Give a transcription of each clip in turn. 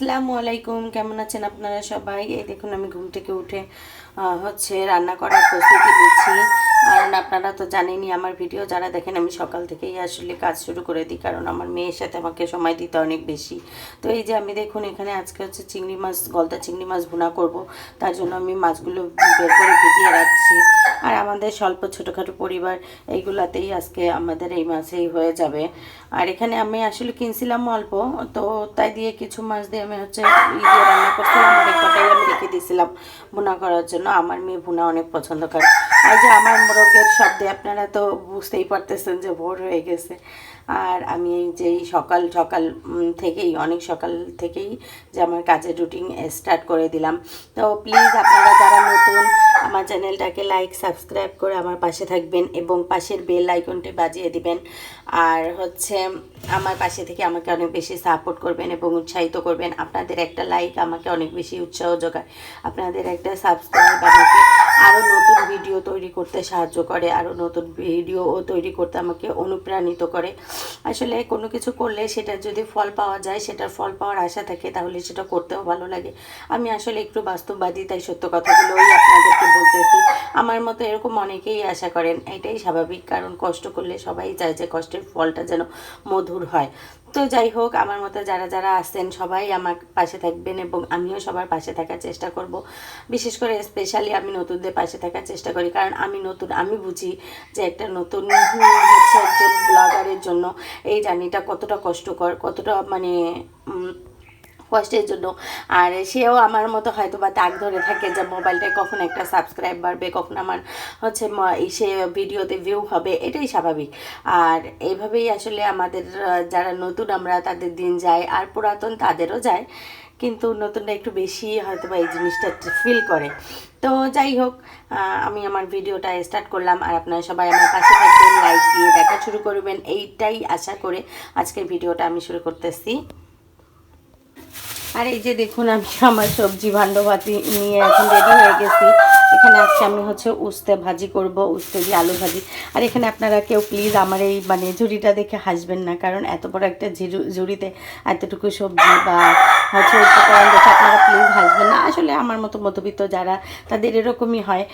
আসসালামু আলাইকুম, কেমন আছেন আপনারা সবাই? এই দেখুন, আমি ঘুম থেকে উঠে হচ্ছে রান্না করার প্রস্তুতি নিচ্ছি। আর আপনারা তো জানেনই, আমার ভিডিও যারা দেখেন, আমি সকাল থেকেই আসলে কাজ শুরু করে দিই। কারণ আমার মেয়ের সাথে আমাকে সময় দিতে অনেক বেশি। তো এই যে আমি দেখুন, এখানে আজকে হচ্ছে চিংড়ি মাছ, গলদা চিংড়ি মাছ ভুনা করব। তার জন্য আমি মাছগুলো বের করে ভিজিয়ে রাখছি। আর আমাদের স্বল্প ছোটোখাটো পরিবার এইগুলাতেই আজকে আমাদের এই মাছেই হয়ে যাবে। আর এখানে আমি আসলে কিনছিলাম অল্প, তো তাই দিয়ে কিছু মাছ দিয়ে আমি হচ্ছে ই দিয়ে রান্না করছিলাম, আর কটাই আমি রেখে দিয়েছিলাম ভুনা করার জন্য। আমার মেয়ে ভুনা অনেক পছন্দ করে। আর যে আমার মোরগের শব্দে আপনারা তো বুঝতেই পারতেছেন যে ভোর হয়ে গেছে। আর আমি যেই সকাল সকাল থেকেই, অনেক সকাল থেকেই যে আমার কাজের রুটিন স্টার্ট করে দিলাম। তো প্লিজ আপনারা যারা নতুন আমার চ্যানেলটাকে লাইক সাবস্ক্রাইব করে আমার পাশে থাকবেন এবং পাশের বেল আইকনটি বাজিয়ে দিবেন। আর হচ্ছে আমার পাশে থেকে আমাকে অনেক বেশি সাপোর্ট করবেন এবং উৎসাহিত করবেন। আপনাদের একটা লাইক আমাকে অনেক বেশি উৎসাহ যোগায়। আপনাদের একটা সাবস্ক্রাইব আমাকে আরও নতুন ভিডিও তৈরি করতে সাহায্য করে আরও নতুন ভিডিও তৈরি করতে আমাকে অনুপ্রাণিত করে। আসলে কোনো কিছু করলে সেটা যদি ফল পাওয়া যায়, সেটার ফল পাওয়ার আশা থাকে, তাহলে সেটা করতেও ভালো লাগে। আমি আসলে একটু বাস্তববাদী, তাই সত্য কথাগুলোই আপনাদেরকে বলতেছি। আমার মতো এরকম অনেকেই আশা করেন, এটাই স্বাভাবিক। কারণ কষ্ট করলে সবাই চায় যে কষ্টের ফলটা যেন মধুর হয়। তো যাই হোক, আমার মতো যারা যারা আছেন সবাই আমার পাশে থাকবেন এবং আমিও সবার পাশে থাকার চেষ্টা করব। বিশেষ করে স্পেশালি আমি নতুনদের পাশে থাকার চেষ্টা করি, কারণ আমি নতুন, আমি বুঝি যে একটা নতুন হচ্ছে একজন ব্লগারের জন্য এই জার্নিটা কতটা কষ্টকর, কতটা মানে কষ্টের জন্য। আর সেও আমার মতো হয়তো বা তাক ধরে থাকে যে মোবাইলটায় কখন একটা সাবস্ক্রাইব বাড়বে, কখন আমার হচ্ছে সে ভিডিওতে ভিউ হবে, এটাই স্বাভাবিক। আর এইভাবেই আসলে আমাদের যারা নতুন আমরা তাদের দিন যায়, আর পুরাতন তাদেরও যায়। কিন্তু নতুনটা একটু বেশি হয়তো বা এই জিনিসটা ফিল করে। তো যাই হোক আমি আমার ভিডিওটা স্টার্ট করলাম। আর আপনারা সবাই আমার পাশে থাকবেন লাইক দিয়ে দেখা শুরু করবেন। এইটাই আশা করে আজকের ভিডিওটা আমি শুরু করতেছি। আর এই যে দেখুন আমি আমার সবজি ভাণ্ডবাতি নিয়ে এখন রেডি হয়ে গেছি। এখানে আজকে আমি হচ্ছে উস্তে ভাজি করব, উস্তে দিয়ে আলু ভাজি। আর এখানে আপনারা কেউ প্লিজ আমার এই মানে ঝুড়িটা দেখে হাসবেন না, কারণ এত বড় একটা ঝুড়িতে এতটুকু সবজি বা হচ্ছে উপকরণ দেখে আপনারা প্লিজ হাসবেন না। আসলে আমার মতো মধ্যবিত্ত যারা, তাদের এরকমই হয়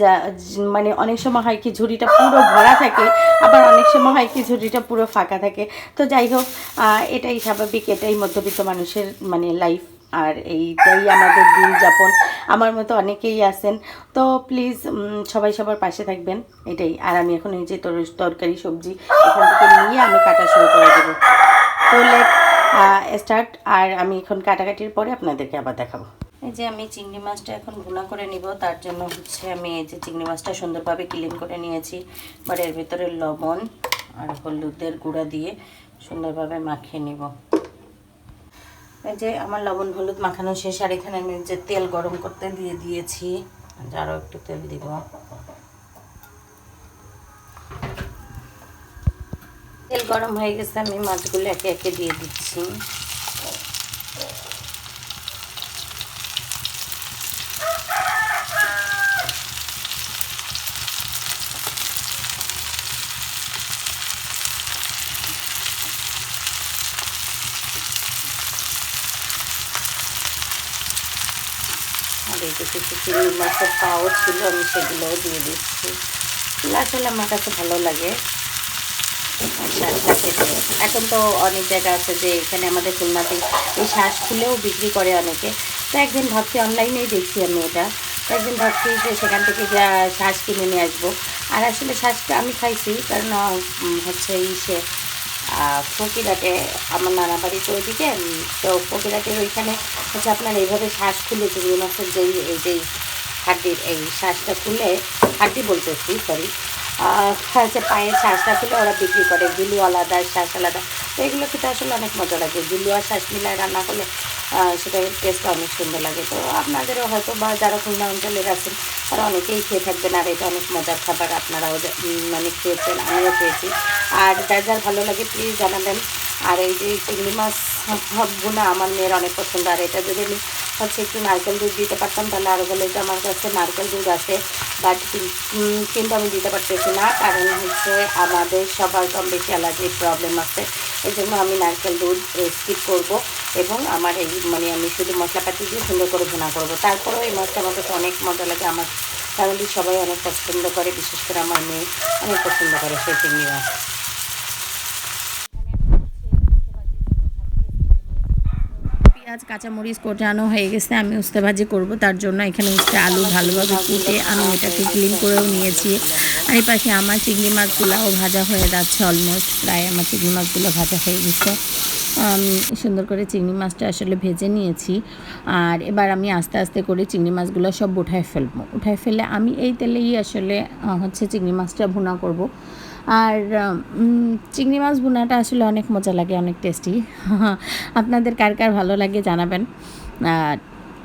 যা মানে অনেক সময় হয় কি ঝুড়িটা পুরো ভরা থাকে, আবার অনেক সময় হয় কি ঝুড়িটা পুরো ফাঁকা থাকে। তো যাই হোক এটাই স্বাভাবিক, এটাই মধ্যবিত্ত মানুষের মানে লাইফ আর এইটাই আমাদের দিন যাপন। আমার মতো অনেকেই আছেন। তো প্লিজ সবাই সবার পাশে থাকবেন। এটাই। আর আমি এখন এই যে তর- তরকারি, সবজি এখান থেকে নিয়ে আমি কাটা শুরু করে দেবো। তো লেট স্টার্ট আর আমি এখন কাটাকাটির পরে আপনাদেরকে আবার দেখাবো। এই যে আমি চিংড়ি মাছটা এখন ভুনা করে নিব। তার জন্য হচ্ছে আমি এই যে চিংড়ি মাছটা সুন্দরভাবে ক্লিন করে নিয়েছি। এবার এর ভিতরে লবণ আর হলুদের গুঁড়া দিয়ে সুন্দরভাবে মাখিয়ে নিব। এই যে আমার লবণ হলুদ মাখানো শেষ, আর এখানে আমি যে তেল গরম করতে দিয়ে দিয়েছি আরও একটু তেল দিব। তেল গরম হয়ে গেছে, আমি মাছগুলো একে একে দিয়ে দিচ্ছি। কিছু চিংড়ি মাছের পাও ছিল আমি সেগুলোও দিয়ে দিচ্ছি। আসলে আমার কাছে ভালো লাগে। শাঁসটা খেতে এখন তো অনেক জায়গা আছে যে এখানে আমাদের খুলনাতে এই শ্বাস খুলেও বিক্রি করে অনেকে। তো একদিন ভাবছি অনলাইনেই দেখছি আমি এটা। তো একদিন ভাবছি যে সেখান থেকে যা শ্বাস কিনে নিয়ে আসব। আর আসলে শ্বাসটা আমি খাইছি কারণ হচ্ছে এই সে আহ, ফকিরাটে আমার নানা বাড়ি তো ওইদিকে তো ফকিরাটের ওইখানে হচ্ছে আপনার এইভাবে শ্বাস খুলে চিংড়ি মাছের যেই এই যেই হাড্ডির, এই শ্বাসটা খুলে হাড্ডি বলতেছি সরি হচ্ছে পায়ের শ্বাসটা খুলে ওরা বিক্রি করে। গিলু আলাদা শ্বাস আলাদা। তো এগুলো খেতে আসলে অনেক মজা লাগে। গিলু আর শ্বাস মিলায় রান্না করলে সেটার টেস্টটা অনেক সুন্দর লাগে। তো আপনাদেরও হয়তো বা যারা খুলনা অঞ্চলের আছেন, তারা অনেকেই খেয়ে থাকবেন, আর এটা অনেক মজার খাবার আপনারাও মানে খেয়েছেন, আমিও খেয়েছি। আর যার যার ভালো লাগে প্লিজ জানাবেন। আর এই যে চিংড়ি মাছ বোনা আমার মেয়ের অনেক পছন্দ। আর এটা যদি আমি হচ্ছে একটু নারকেল দুধ দিতে পারতাম, তাহলে আরও বলে যে আমার কাছে নারকেল দুধ আছে বাট কিন্তু আমি দিতে পারতেছি না। কারণ হচ্ছে আমাদের সবার কম বেশি অ্যালার্জির প্রবলেম আছে। এই জন্য আমি নারকেল দুধ স্কিপ করব এবং আমার এই মানে আমি শুধু মশলাপাতি দিয়ে সুন্দর করে ভুনা করব। তারপরেও এই মাছটা আমার কাছে অনেক মজা লাগে। আমার ফ্যামিলি সবাই অনেক পছন্দ করে, বিশেষ করে আমার মেয়ে অনেক পছন্দ করে সেই চিংড়ি মাছ। পেঁয়াজ, কাঁচামরিচ কোটানো হয়ে গেছে, আমি উস্তে ভাজি করব। তার জন্য এখানে উস্তে আলু ভালোভাবে কুটে আমি এটাকে ক্লিন করেও নিয়েছি। আর এই পাশে আমার চিংড়ি মাছগুলাও ভাজা হয়ে যাচ্ছে অলমোস্ট প্রায় আমার চিংড়ি মাছগুলো ভাজা হয়ে গেছে। আমি সুন্দর করে চিংড়ি মাছটা আসলে ভেজে নিয়েছি। আর এবার আমি আস্তে আস্তে করে চিংড়ি মাছগুলো সব উঠায় ফেলব। উঠায় ফেলে আমি এই তেলেই আসলে হচ্ছে চিংড়ি মাছটা ভুনা করব। আর চিংড়ি মাছ ভুনাটা আসলে অনেক মজা লাগে, অনেক টেস্টি আপনাদের কার কার ভালো লাগে জানাবেন।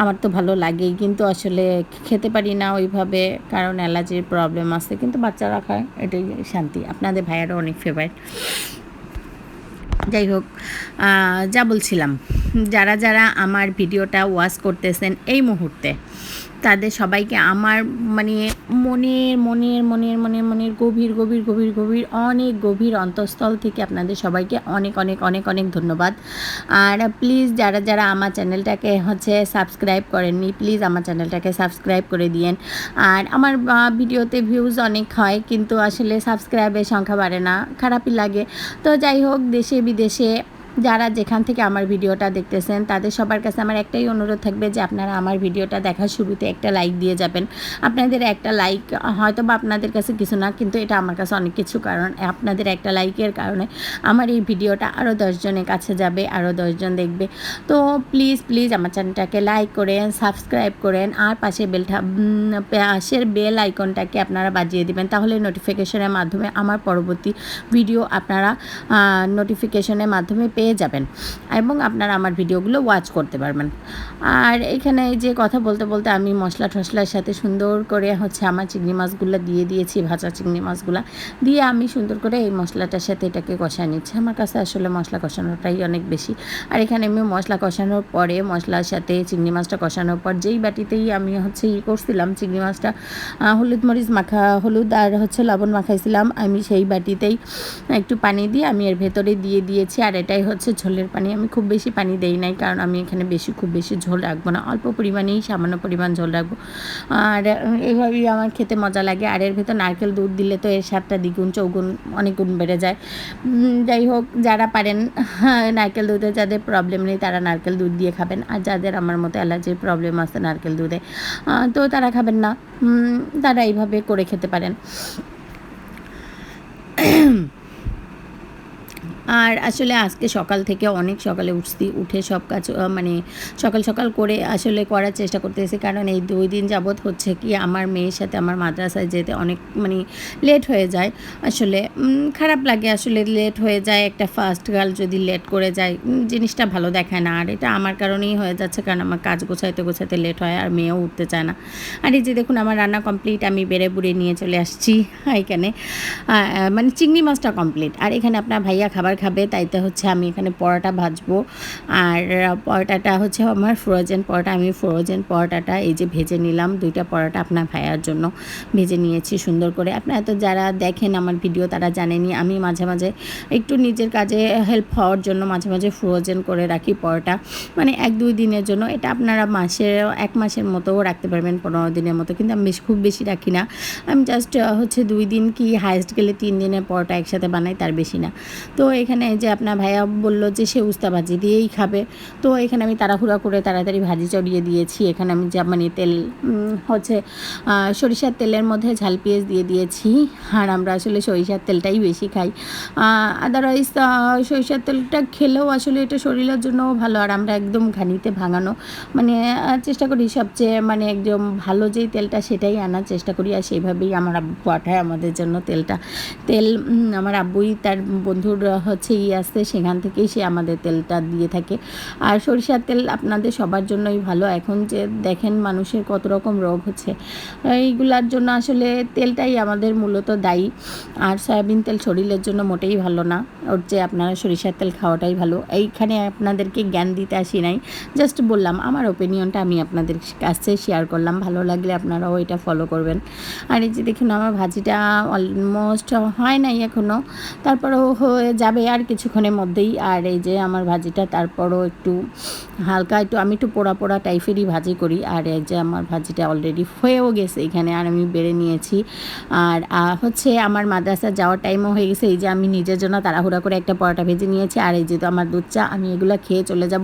আমার তো ভালো লাগেই, কিন্তু আসলে খেতে পারি না ওইভাবে, কারণ অ্যালার্জির প্রবলেম আছে, কিন্তু বাচ্চারা খায়, এটাই শান্তি। আপনাদের ভাইয়ারও অনেক ফেভারিট যাই হোক যা বলছিলাম, যারা যারা আমার ভিডিওটা ওয়াচ করতেছেন এই মুহূর্তে তাদের সবাইকে আমার মানে মনের মনের মনের মনের মনের গভীর গভীর গভীর গভীর, অনেক গভীর অন্তঃস্থল থেকে আপনাদের সবাইকে অনেক অনেক অনেক অনেক ধন্যবাদ। আর প্লিজ যারা যারা আমার চ্যানেলটাকে হচ্ছে সাবস্ক্রাইব করেননি প্লিজ আমার চ্যানেলটাকে সাবস্ক্রাইব করে দিয়েন। আর আমার ভিডিওতে ভিউজ অনেক হয়, কিন্তু আসলে সাবস্ক্রাইবের সংখ্যা বাড়ে না, খারাপই লাগে। তো যাই হোক দেশে বিদেশে যারা যেখান থেকে আমার ভিডিওটা দেখতেছেন, তাদের সবার কাছে আমার একটাই অনুরোধ থাকবে যে আপনারা আমার ভিডিওটা দেখার শুরুতে একটা লাইক দিয়ে যাবেন। আপনাদের একটা লাইক হয়তো বা আপনাদের কাছে কিছু না, কিন্তু এটা আমার কাছে অনেক কিছু কারণ। আপনাদের একটা লাইকের কারণে আমার এই ভিডিওটা আরও দশজনের কাছে যাবে আরও দশজন দেখবে। তো প্লিজ প্লিজ আমার চ্যানেলটাকে লাইক করেন সাবস্ক্রাইব করেন, আর পাশে বেলটা পাশের বেল আইকনটাকে আপনারা বাজিয়ে দিবেন, তাহলে নোটিফিকেশনের মাধ্যমে আমার পরবর্তী ভিডিও আপনারা নোটিফিকেশনের মাধ্যমে পেয়ে যাবেন এবং আপনারা আমার ভিডিওগুলো ওয়াচ করতে পারবেন। আর এখানে এই যে কথা বলতে বলতে আমি মশলা টশলার সাথে সুন্দর করে হচ্ছে আমার চিংড়ি মাছগুলো দিয়ে দিয়েছি, ভাজা চিংড়ি মাছগুলো দিয়ে আমি সুন্দর করে এই মশলাটার সাথে এটাকে কষায় নিচ্ছি। আমার কাছে আসলে মশলা কষানোটাই অনেক বেশি। আর এখানে আমি মশলা কষানোর পরে মশলার সাথে চিংড়ি মাছটা কষানোর পর যেই বাটিতেই আমি হচ্ছে ই করছিলাম চিংড়ি মাছটা হলুদ মরিচ মাখা, হলুদ আর হচ্ছে লবণ মাখাইছিলাম, আমি সেই বাটিতেই একটু পানি দিয়ে আমি এর ভেতরে দিয়ে দিয়েছি। আর এটাই হচ্ছে ঝোলের পানি। আমি খুব বেশি পানি দেই নাই কারণ আমি এখানে বেশি, খুব বেশি ঝোল রাখব না। অল্প পরিমাণেই সামান্য পরিমাণ ঝোল রাখব। আর এইভাবেই আমার খেতে মজা লাগে। আর এর ভেতর নারকেল দুধ দিলে তো এর স্বাদটা দ্বিগুণ, চৌগুণ, অনেক গুণ বেড়ে যায়। যাই হোক, যারা পারেন নারকেল দুধে যাদের প্রবলেম নেই তারা নারকেল দুধ দিয়ে খাবেন। আর যাদের আমার মতো অ্যালার্জির প্রবলেম আছে নারকেল দুধে তো তারা খাবেন না। তারা এইভাবে করে খেতে পারেন। আর আসলে আজকে সকাল থেকে অনেক সকালে উঠছি, উঠে সব কাজ মানে সকাল সকাল করে আসলে করার চেষ্টা করতেছি। কারণ এই দুই দিন যাবৎ হচ্ছে কি আমার মেয়ের সাথে আমার মাদ্রাসায় যেতে অনেক মানে লেট হয়ে যায়। আসলে খারাপ লাগে আসলে লেট হয়ে যায়, একটা ফার্স্ট গার্ল যদি লেট করে যায় জিনিসটা ভালো দেখায় না। আর এটা আমার কারণেই হয়ে যাচ্ছে, কারণ আমার কাজ গোছাইতে গোছাইতে লেট হয় আর মেয়েও উঠতে চায় না। আর এই যে দেখুন, আমার রান্না কমপ্লিট আমি বেড়ে বুড়ে নিয়ে চলে আসছি, এখানে। মানে চিংড়ি মাছটা কমপ্লিট আর এখানে আপনার ভাইয়া খাবার খাবে, তাইতে হচ্ছে আমি এখানে পরোটা ভাজবো। আর পরোটাটা হচ্ছে আমার ফ্রোজেন পরোটা, আমি ফ্রোজেন পরোটাটা এই যে ভেজে নিলাম। দুইটা পরোটা আপনার ভাইয়ার জন্য ভেজে নিয়েছি সুন্দর করে। আপনারা তো যারা দেখেন আমার ভিডিও, তারা জানেনি আমি মাঝে মাঝে একটু নিজের কাজে হেল্প হওয়ার জন্য মাঝে মাঝে ফ্রোজেন করে রাখি পরোটা। মানে এক দুই দিনের জন্য, এটা আপনারা মাসের এক মাসের মতোও রাখতে পারবেন, পনেরো দিনের মতো। কিন্তু আমি খুব বেশি রাখি না। আমি জাস্ট হচ্ছে দুই দিন কি হাইস্ট গেলে তিন দিনের পরোটা একসাথে বানাই, তার বেশি না। তো এখানে যে আপনার ভাইয়া বলল যে সে উস্তা ভাজি দিয়েই খাবে। তো এখানে আমি তাড়াহুড়া করে তাড়াতাড়ি ভাজি চড়িয়ে দিয়েছি। এখানে আমি যা মানে তেল হচ্ছে সরিষার তেলের মধ্যে ঝাল পেঁয়াজ দিয়ে দিয়েছি। আর আমরা আসলে সরিষার তেলটাই বেশি খাই। আদারওয়াইজ সরিষার তেলটা খেলেও আসলে এটা শরীরের জন্যও ভালো। আর আমরা একদম ঘানিতে ভাঙানো। মানে চেষ্টা করি সবচেয়ে মানে একদম ভালো যেই তেলটা সেটাই আনার চেষ্টা করি। আর সেইভাবেই আমার আব্বু পাঠায় আমাদের জন্য তেলটা। তেল আমার আব্বুই তার বন্ধুর হচ্ছে ই আসছে সেখান থেকেই সে আমাদের তেলটা দিয়ে থাকে। আর সরিষার তেল আপনাদের সবার জন্যই ভালো। এখন যে দেখেন মানুষের কত রকম রোগ হচ্ছে। এইগুলার জন্য আসলে তেলটাই আমাদের মূলত দায়ী। আর সয়াবিন তেল শরীরের জন্য মোটেই ভালো না। ওর যে আপনারা সরিষার তেল খাওয়াটাই ভালো। এইখানে আপনাদেরকে জ্ঞান দিতে আসি নাই। জাস্ট বললাম, আমার ওপিনিয়নটা আমি আপনাদের কাছে শেয়ার করলাম। ভালো লাগলে আপনারাও এটা ফলো করবেন। আর এই যে দেখুন, আমার ভাজিটা অলমোস্ট হয় নাই এখনও তারপরেও হয়ে যাবে। আর কিছুক্ষণের মধ্যেই আর এই যে আমার ভাজিটা, তারপরও একটু হালকা একটু, আমি একটু পোড়া পোড়া টাইপেরই ভাজি করি। আর এই যে আমার ভাজিটা অলরেডি হয়েও গেছে এখানে, আর আমি বেড়ে নিয়েছি। আর হচ্ছে আমার মাদ্রাসা যাওয়ার টাইমও হয়ে গেছে। এই যে আমি নিজের জন্য তাড়াহুড়া করে একটা পরোটা ভেজে নিয়েছি। আর এই যে তো আমার দুধ চা, আমি এগুলো খেয়ে চলে যাব।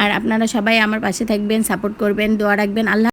আর আপনারা সবাই আমার পাশে থাকবেন সাপোর্ট করবেন, দোয়া রাখবেন। আল্লাহ